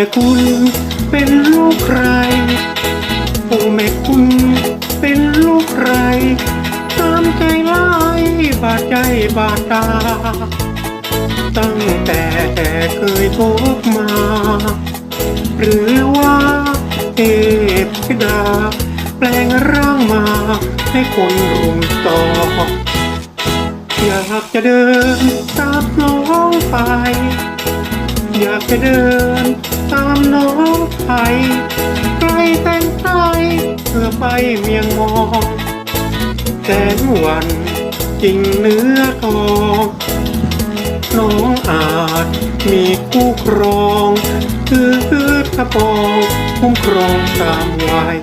ม่คุณเป็นลูกใคร โอ้แม่คุณเป็นลูกใคร ตามใจไล่บาดใจบาดตา ตั้งแต่เคยพบมา หรือว่าเทพธิดา แปลงร่างมาให้คนรุมต่อ อยากจะเดินตามน้องไป อยากจะเดิน ตามน้องไปไกลแต่งไกลเพื่อไปเมียงมองแสงวันจริงเนื้อทองน้องอาจมีคู่ครองคือกระปองคุ้มครองตามวัย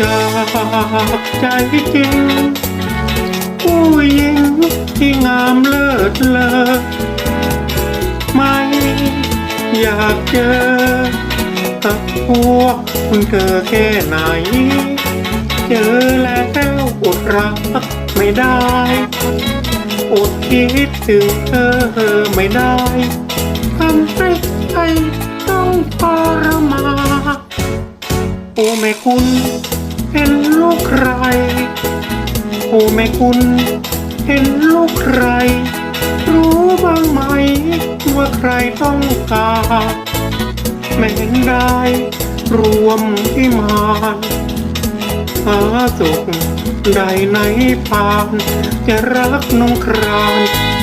จากใจจริงผู้หญิงที่งามเลิศเลอ อยากเจอกับพวกคุณเธอแค่ไหน เจอแล้วอดรักไม่ได้อดคิดถึงเธอไม่ได้ทำให้ใจต้องทรมานโอ้แม่คุณเป็นลูกใคร โอ้แม่คุณเป็นลูกใคร รู้บ้างไหม ว่าใครต้องการแม้นได้รวมที่มานหาสุขใดในพาน จะรักน้องคราน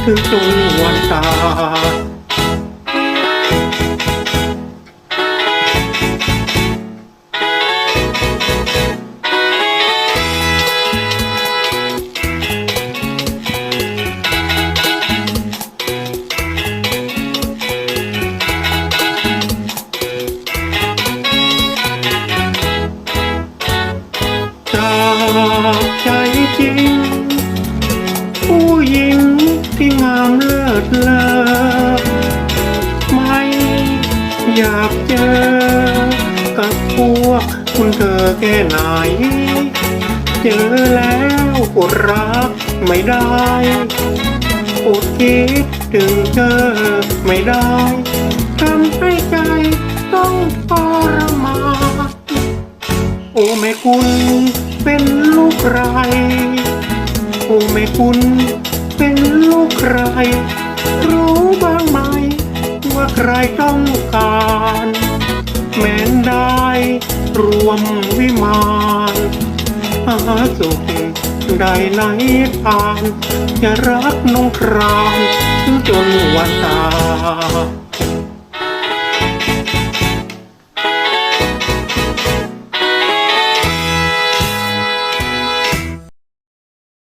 ถึงจนวันตาย ผู้หญิงที่งามเลิศเลอไม่อยากเจอ กับพวกคุณเธอแค่ไหน เจอแล้วอดรักไม่ได้อดคิดถึงเธอไม่ได้ทำให้ใจต้องทรมานโอ้แม่คุณเป็นลูกใคร แม่คุณเป็นลูกใคร รู้บ้างไหม ว่าใครต้องการ แม้นได้รวมวิมานหาสุขใดในทางจะรักน้องครานถึงจนวันตาย